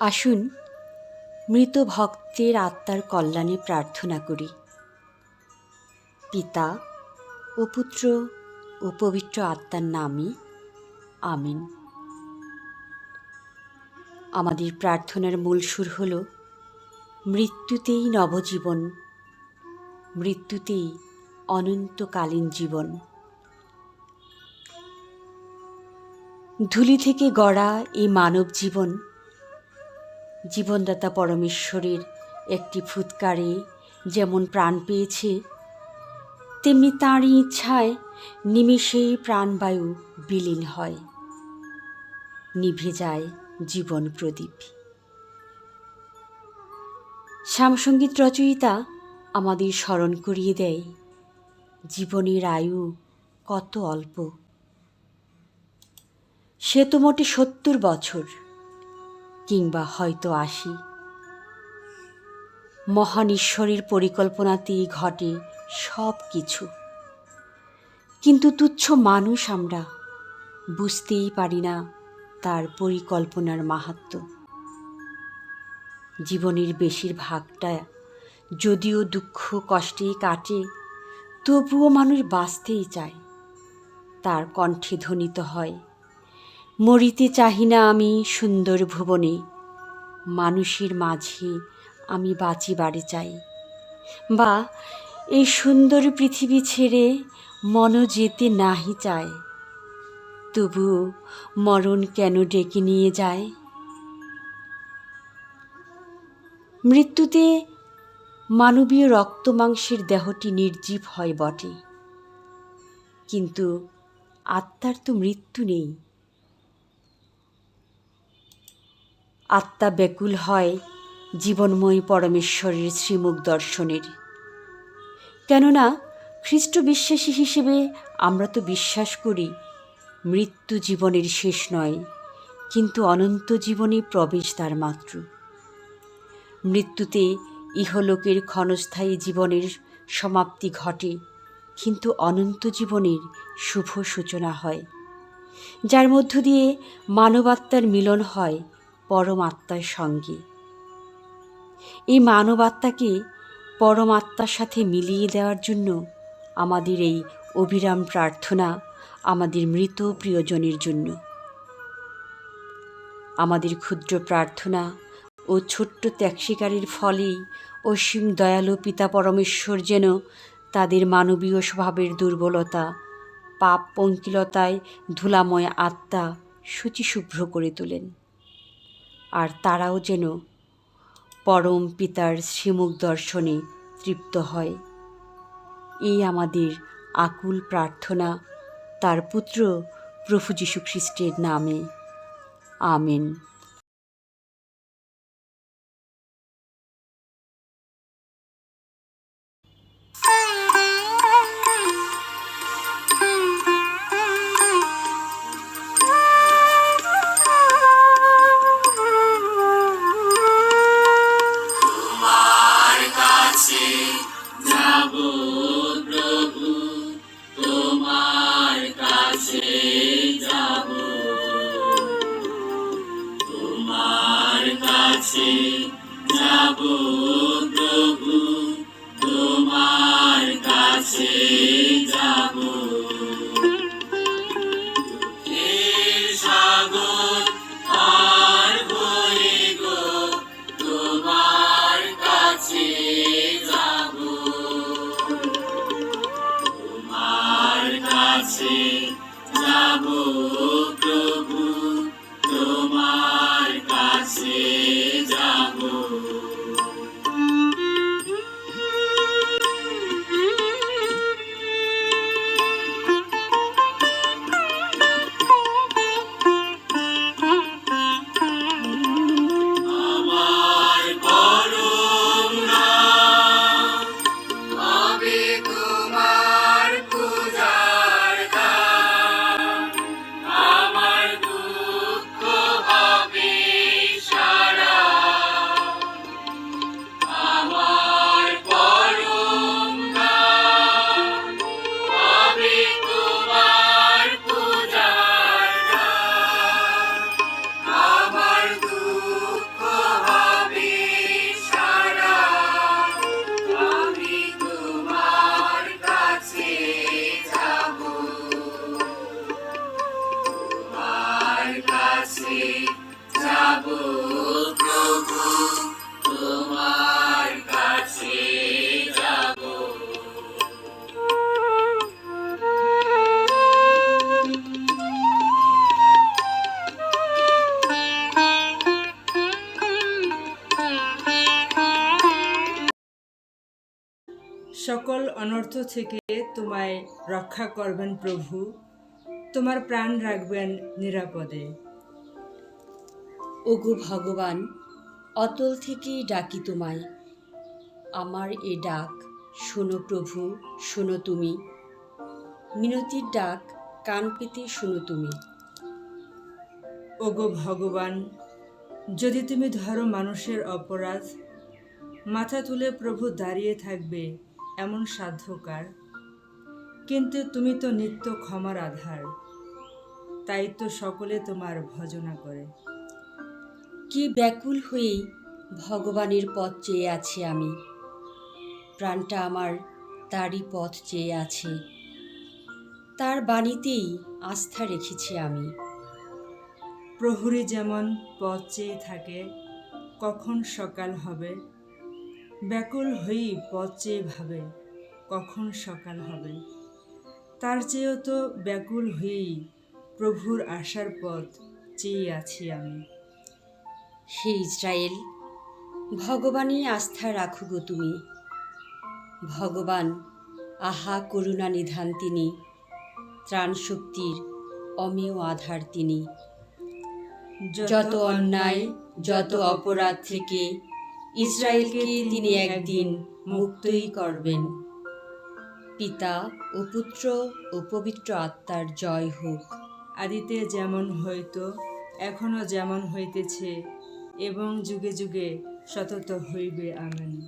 আসুন, মৃত ভক্তের আত্মার কল্যাণে প্রার্থনা করি। পিতা ও পুত্র ও পবিত্র আত্মার নামে, আমিন। আমাদের প্রার্থনার মূল সুর হল, মৃত্যুতেই নবজীবন, মৃত্যুতেই অনন্তকালীন জীবন। ধুলি থেকে গড়া এই মানব জীবন জীবনদাতা পরমেশ্বরের একটি ফুৎকারে যেমন প্রাণ পেয়েছে, তেমনি তাঁরই ইচ্ছায় নিমেষেই প্রাণবায়ু বিলীন হয়। নিভে যায় জীবন প্রদীপ। শ্যামসঙ্গীত রচয়িতা আমাদের স্মরণ করিয়ে দেয়, জীবনের আয়ু কত অল্প। সে তো মোটে সত্তর বছর। কিংবা হয়তো আশি মহান ঈশ্বরের পরিকল্পনাতেই ঘটে সব কিছু কিন্তু তুচ্ছ মানুষ আমরা বুঝতেই পারি না তার পরিকল্পনার মাহাত্ম। জীবনের বেশিরভাগটা যদিও দুঃখ কষ্টেই কাটে, তবুও মানুষ বাঁচতেই চায়। তার কণ্ঠে ধ্বনিত হয় মরিতে চাহি না আমি সুন্দর ভুবনে। মানুষের মাঝে আমি বাঁচিবারে চাই। বা, এই সুন্দর পৃথিবী ছেড়ে মন যেতে নাহি চায়। তবু মরণ কেন ডেকে নিয়ে যায়? মৃত্যুতে মানবীয় রক্ত মাংসের দেহটি নির্জীব হয় বটে। কিন্তু আত্মার তো মৃত্যু নেই। আত্মা ব্যাকুল হয় জীবনময়ী পরমেশ্বরের শ্রীমুখ দর্শনের। কেননা খ্রিস্ট বিশ্বাসী হিসেবে আমরা তো বিশ্বাস করি, মৃত্যু জীবনের শেষ নয়, কিন্তু অনন্ত জীবনে প্রবেশ তার মাত্র। মৃত্যুতে ইহলোকের ক্ষণস্থায়ী জীবনের সমাপ্তি ঘটে, কিন্তু অনন্ত জীবনের শুভ সূচনা হয়, যার মধ্য দিয়ে মানবাত্মার মিলন হয় পরমাত্মার সঙ্গে। এই মানবাত্মাকে পরমাত্মার সাথে মিলিয়ে দেওয়ার জন্য আমাদের এই অবিরাম প্রার্থনা আমাদের মৃত প্রিয়জনের জন্য? আমাদের ক্ষুদ্র প্রার্থনা ও ছোট্ট ত্যাগ স্বীকারের ফলেই অসীম দয়ালু পিতা পরমেশ্বর যেন তাদের মানবীয় স্বভাবের দুর্বলতা, পাপ পঙ্কিলতায় ধুলাময় আত্মা শুচিশুভ্র করে তোলেন। আর তারাও যেন পরম পিতার শ্রীমুখ দর্শনে তৃপ্ত হয়। এই আমাদের আকুল প্রার্থনা তার পুত্র প্রভু যীশু খ্রিস্টের নামে। আমেন। কাছে যাব সকল অনর্থ থেকে তোমায় রক্ষা করবেন প্রভু। তোমার প্রাণ রাখবেন নিরাপদে। ওগো ভগবান অতল থেকেই ডাকি তোমায়। আমার এ ডাক শোনো প্রভু শোনো তুমি। মিনতির ডাক কান পেতে শোনো তুমি। ওগো ভগবান যদি তুমি ধরো মানুষের অপরাধ মাথা তুলে প্রভু দাঁড়িয়ে থাকবে এমন সাধ্যকার। কিন্তু তুমি তো নিত্য ক্ষমার আধার, তাই তো সকলে তোমার ভজনা করে। কি ব্যাকুল হয়েই ভগবানের পথ চেয়ে আছি আমি। প্রাণটা আমার তারই পথ চেয়ে আছে। তার বাণীতেই আস্থা রেখেছি আমি। প্রহরী যেমন পথ চেয়ে থাকে, কখন সকাল হবে ব্যাকুল হয়েই পথ চেয়ে ভাবে, কখন সকাল হবে। তার চেয়েও তো ব্যাকুল হয়েই প্রভুর আসার পথ চেয়ে আছি আমি। হে ইসরায়েল, ভগবানই আস্থা রাখো গো তুমি। ভগবান, আহা করুণা নিধান তিনি। ত্রাণ শক্তির অমেয় আধার তিনি। যত অন্যায়, যত অপরাধ থেকে ইসরায়েলকে তিনি একদিন মুক্তই করবেন। পিতা ও পুত্র ও পবিত্র আত্মার জয় হোক। আদিতে যেমন হইতো এখনও যেমন হইতেছে এবং যুগে যুগে সতত হইবে আমেন।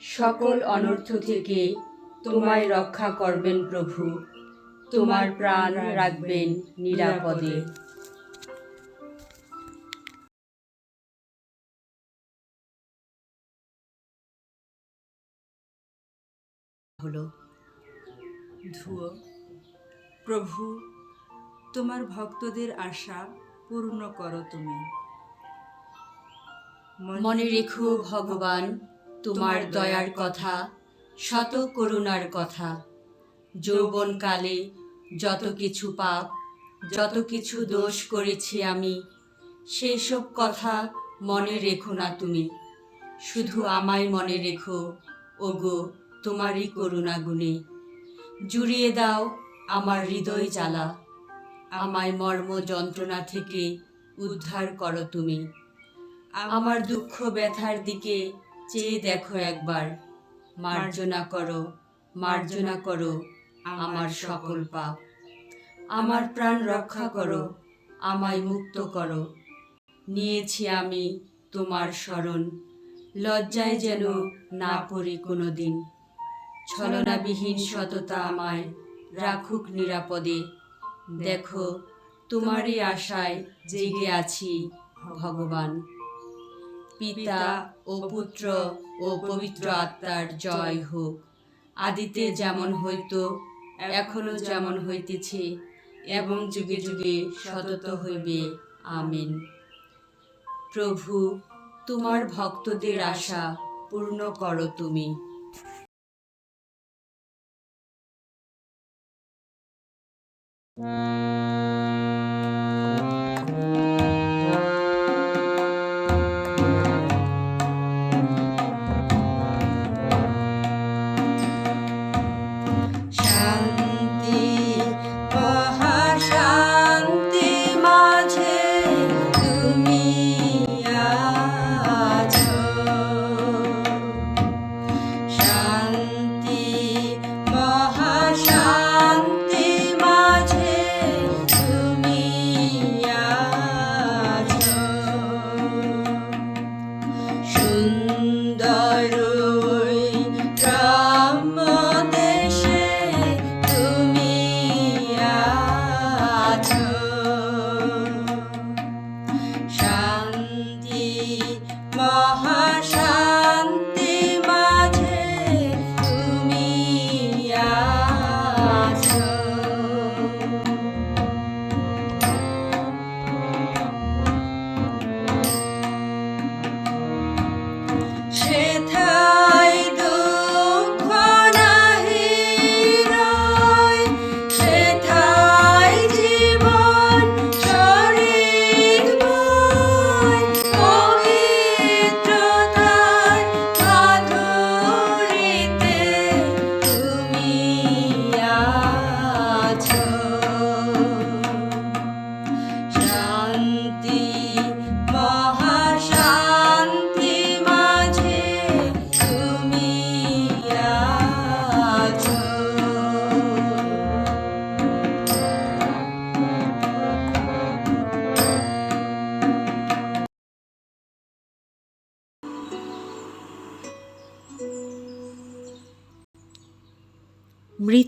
সকল অনর্থ থেকে তোমায় রক্ষা করবেন প্রভু। তোমার প্রাণ রাখবেন নিরাপদে। হলো ধুয়ো প্রভু তোমার ভক্তদের আশা পূর্ণ করো তুমি। মনে রেখো ভগবান তোমার দয়ার কথা শত করুণার কথা। যৌবনকালে যত কিছু পাপ যত কিছু দোষ করেছি আমি সেই সব কথা মনে রেখো না তুমি। শুধু আমায় মনে রেখো ওগো তোমারই করুণা গুণে। জুড়িয়ে দাও আমার হৃদয় জ্বালা। আমায় মর্ম যন্ত্রণা থেকে উদ্ধার করো তুমি। আমার দুঃখ ব্যথার দিকে চেয়ে দেখো একবার। মার্জনা করো মার্জনা করো আমার সকল পাপ। আমার প্রাণ রক্ষা করো, আমায় মুক্ত করো। নিয়েছি আমি তোমার শরণ লজ্জায় যেন না পড়ি কোনো দিন। ছলনাবিহীন সততা আমায় রাখুক নিরাপদে। দেখো, তোমারই আশায় জেগে আছি ভগবান। পিতা ও পুত্র ও পবিত্র আত্মার জয় হোক। আদিতে যেমন হইতো, এখনও যেমন হইতেছে এবং যুগে যুগে সতত হইবে। আমিন। প্রভু, তোমার ভক্তদের আশা পূর্ণ করো তুমি। 嗯。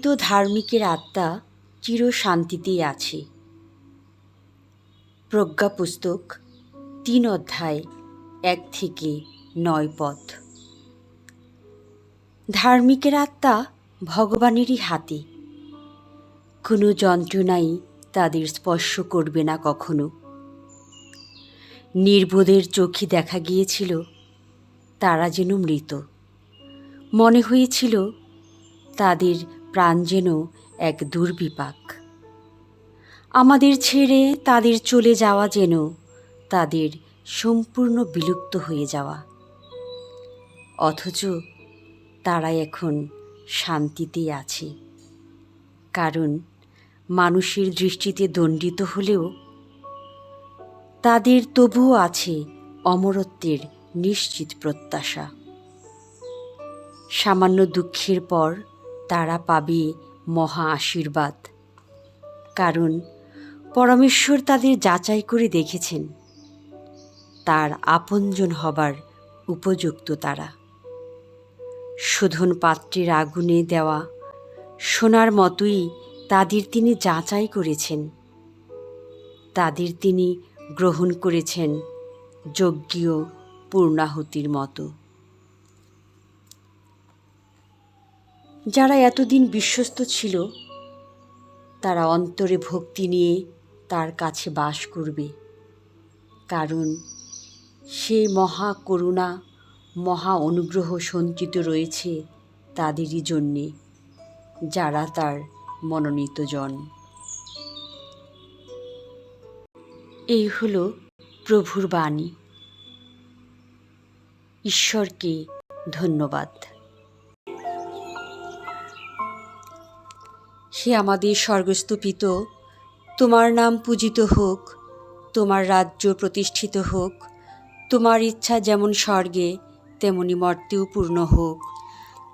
মৃত ধার্মিকের আত্মা চির শান্তিতেই আছে প্রজ্ঞাপুস্তক তিন অধ্যায়, এক থেকে নয় পথ। ধার্মিকের আত্মা ভগবানেরই হাতে। কোনো যন্ত্রণাই তাদের স্পর্শ করবে না কখনো। নির্বোধের চোখে দেখা গিয়েছিল, তারা যেন মৃত। মনে হয়েছিল, তাদের প্রাণ যেন এক দুর্বিপাক। আমাদের ছেড়ে তাদের চলে যাওয়া যেন তাদের সম্পূর্ণ বিলুপ্ত হয়ে যাওয়া। অথচ তারা এখন শান্তিতেই আছে। কারণ মানুষের দৃষ্টিতে দণ্ডিত হলেও তাদের তবুও আছে অমরত্বের নিশ্চিত প্রত্যাশা। সামান্য দুঃখের পর তারা পাবে মহা আশীর্বাদ। কারণ পরমেশ্বর তাদের যাচাই করে দেখেছেন। তার আপনজন হবার উপযুক্ত তারা। শোধন পাত্রের আগুনে দেওয়া সোনার মতোই তাদের তিনি যাচাই করেছেন। তাদের তিনি গ্রহণ করেছেন যজ্ঞীয় পূর্ণাহুতির মতো। যারা এতদিন বিশ্বস্ত ছিল, তারা অন্তরে ভক্তি নিয়ে তার কাছে বাস করবে। কারণ সে মহা করুণা, মহা অনুগ্রহ সঞ্চিত রয়েছে তাদেরই জন্যে, যারা তার মনোনীত জন। এই হলো প্রভুর বাণী। ঈশ্বরকে ধন্যবাদ। হে আমাদের স্বর্গস্থ পিত তোমার নাম পূজিত হোক, তোমার রাজ্য প্রতিষ্ঠিত হোক, তোমার ইচ্ছা যেমন স্বর্গে, তেমনি মর্তেও পূর্ণ হোক।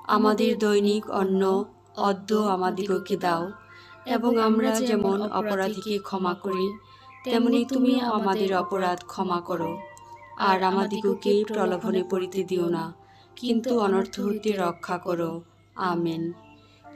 আমাদের দৈনিক অন্ন, অদ্য আমাদিগকে দাও, এবং আমরা যেমন অপরাধীকে ক্ষমা করি, তেমনি তুমি আমাদের অপরাধ ক্ষমা করো। আর আমাদিগকে প্রলোভনে পড়িতে দিও না, কিন্তু অনর্থ হইতে রক্ষা করো। আমেন।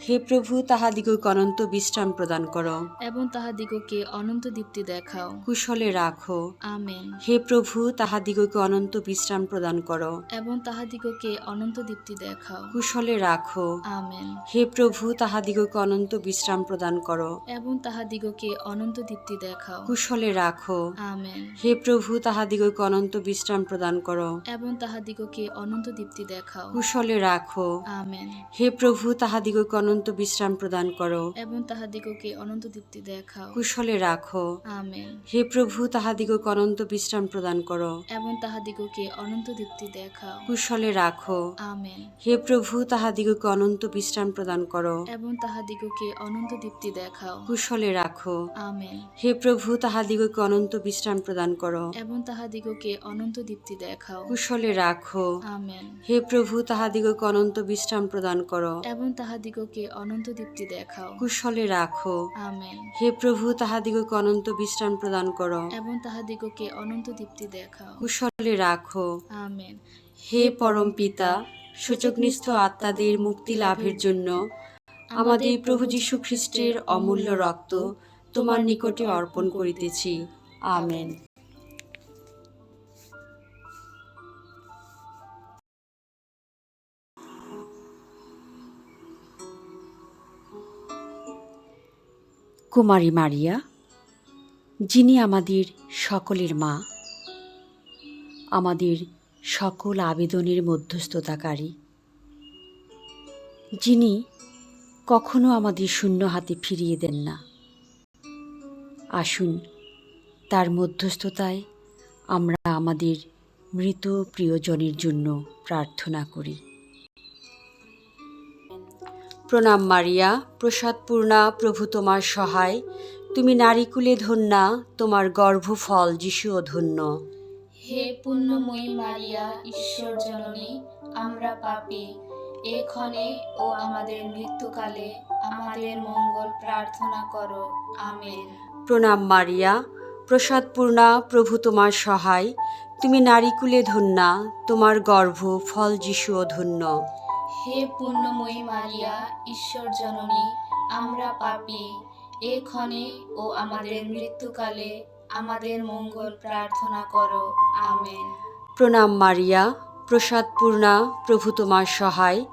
হে প্রভু তাহাদিগকে অনন্ত বিশ্রাম প্রদান করো। এবং তাহাদিগকে অনন্ত দীপ্তি দেখাও। কুশলে রাখো। আমেন। হে প্রভু তাহাদিগকে অনন্ত বিশ্রাম প্রদান করো। এবং তাহাদিগকে অনন্ত দীপ্তি দেখাও। কুশলে রাখো। আমেন। হে প্রভু তাহাদিগকে অনন্ত বিশ্রাম প্রদান করো। এবং তাহাদিগকে অনন্ত দীপ্তি দেখাও। কুশলে রাখো। আমেন। হে প্রভু তাহাদিগকে অনন্ত বিশ্রাম প্রদান করো। এবং তাহাদিগকে অনন্ত দীপ্তি দেখাও। কুশলে রাখো। আমেন। হে প্রভু তাহাদিগকে অনন্ত বিশ্রাম প্রদান করো। এবং তাহাদিগকে অনন্ত দীপ্তি দেখাও। কুশলে রাখো। আমেন। হে প্রভু তাহাদিগকে অনন্ত বিশ্রাম প্রদান করো। এবং তাহাদিগকে অনন্ত দীপ্তি দেখাও। কুশলে রাখো। আমেন। হে প্রভু তাহাদিগকে অনন্ত বিশ্রাম প্রদান করো। এবং তাহাদিগকে অনন্ত দীপ্তি দেখাও। কুশলে রাখো। আমেন। হে প্রভু তাহাদিগকে অনন্ত বিশ্রাম প্রদান করো। এবং তাহাদিগকে অনন্ত দীপ্তি দেখাও। কুশলে রাখো। আমেন। হে প্রভু তাহাদিগকে অনন্ত বিশ্রাম প্রদান করো। এবং তাহাদিগকে অনন্ত দীপ্তি দেখাও। কুশলে রাখো। আমেন। হে প্রভু তাহাদিগকে অনন্ত বিশ্রাম প্রদান করো। এবং তাহাদিগকে অনন্ত দীপ্তি দেখাও। কুশলে রাখো। আমেন। হে পরম পিতা সূচকনিষ্ঠ আত্মাদের মুক্তি লাভের জন্য আমাদের প্রভু যীশু খ্রিস্টের অমূল্য রক্ত তোমার নিকটে অর্পণ করিতেছি। আমেন। কুমারী মারিয়া, যিনি আমাদের সকলের মা, আমাদের সকল আবেদনের মধ্যস্থতাকারী, যিনি কখনো আমাদের শূন্য হাতে ফিরিয়ে দেন না। আসুন, তার মধ্যস্থতায় আমরা আমাদের মৃত প্রিয়জনের জন্য প্রার্থনা করি। প্রণাম মারিয়া প্রসাদপূর্ণা প্রভু তোমার সহায়। তুমি নারীকুলে ধন্যা তোমার গর্ভফল যিশুও ধন্য। হে পুণ্যময়ী মারিয়া ঈশ্বর জননী আমরা পাপী। এক্ষণে ও আমাদের মৃত্যুকালে আমাদের মঙ্গল প্রার্থনা করো। আমেন। প্রণাম মারিয়া প্রসাদপূর্ণা প্রভু তোমার সহায়। তুমি নারীকুলে ধন্যা তোমার গর্ভ ফল যিশুও ধন্য। হে পুণ্যময়ী মারিয়া ঈশ্বর জননী আমরা পাপী। এক্ষণে ও আমাদের মৃত্যুকালে আমাদের মঙ্গল প্রার্থনা করো। আমেন। প্রণাম মারিয়া প্রসাদপূর্ণা প্রভু তোমার সহায়।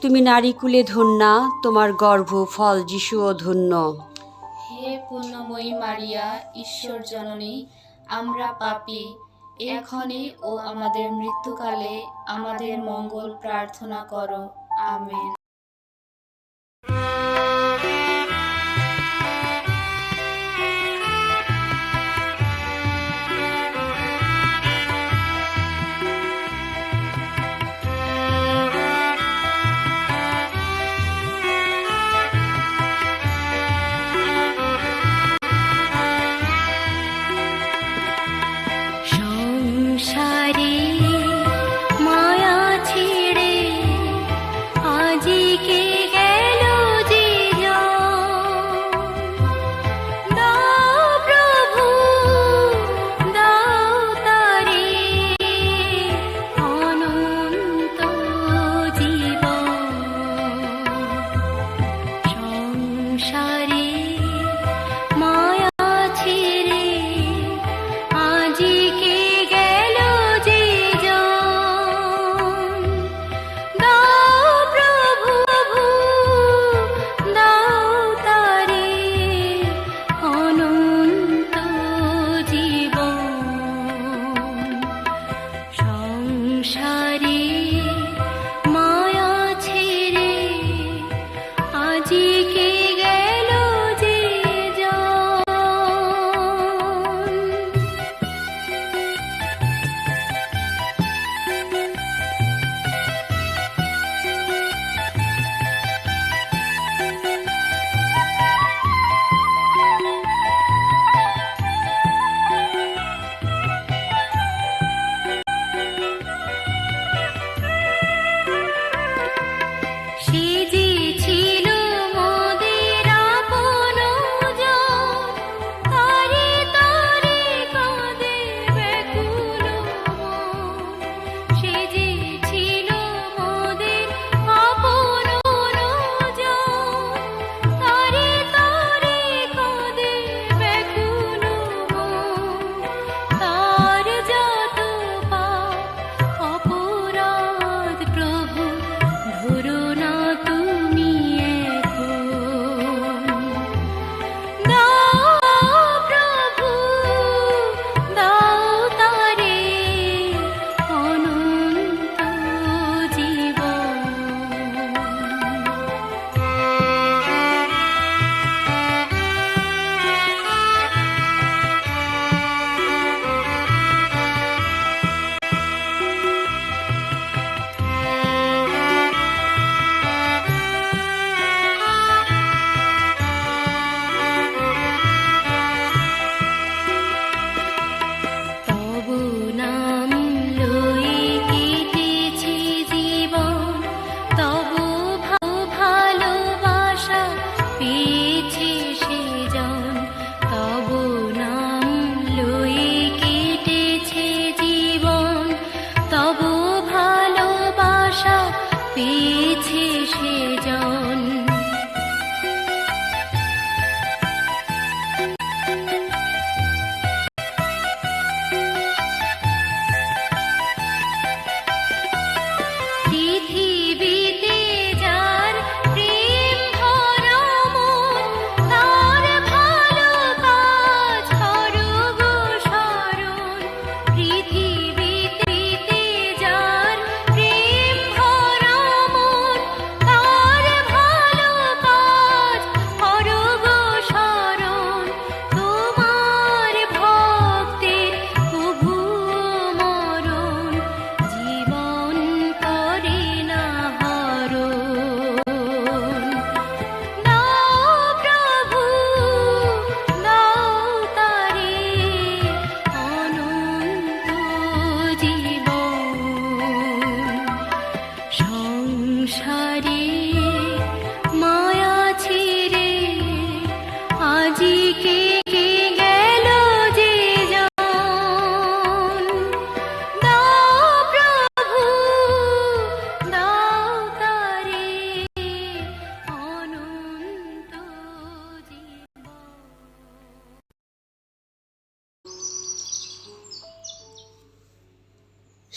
তুমি নারীকুলে ধন্যা তোমার গর্ভ ফল যিশুও ধন্য। হে পুণ্যময়ী মারিয়া ঈশ্বর জননী আমরা পাপী। এক্ষণে ও আমাদের মৃত্যুকালে আমাদের মঙ্গল প্রার্থনা করো। আমেন।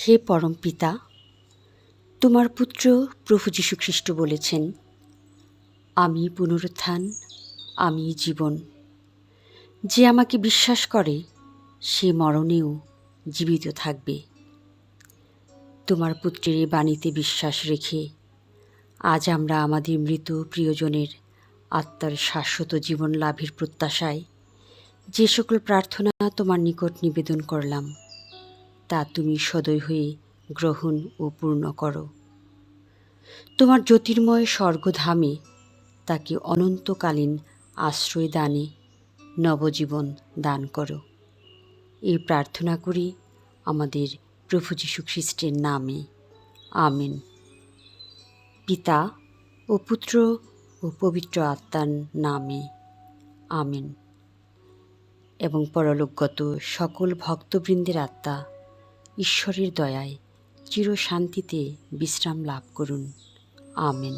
হে পরম পিতা, তোমার পুত্র প্রভু যীশু খ্রিস্ট বলেছেন, আমি পুনরুত্থান, আমি জীবন। যে আমাকে বিশ্বাস করে, সে মরণেও জীবিত থাকবে। তোমার পুত্রের বাণীতে বিশ্বাস রেখে, আজ আমরা আমাদের মৃত প্রিয়জনের আত্মার শাশ্বত জীবন লাভের প্রত্যাশায় যে সকল প্রার্থনা তোমার নিকট নিবেদন করলাম তা তুমি সদয় হয়ে গ্রহণ ও পূর্ণ করো। তোমার জ্যোতির্ময় স্বর্গধামে তাকে অনন্তকালীন আশ্রয় দানে নবজীবন দান করো। এই প্রার্থনা করি আমাদের প্রভু যীশু খ্রিস্টের নামে। আমেন। পিতা ও পুত্র ও পবিত্র আত্মার নামে। আমেন। এবং পরলোকগত সকল ভক্তবৃন্দের আত্মা ঈশ্বরের দয়ায় চিরশান্তিতে বিশ্রাম লাভ করুন। আমেন।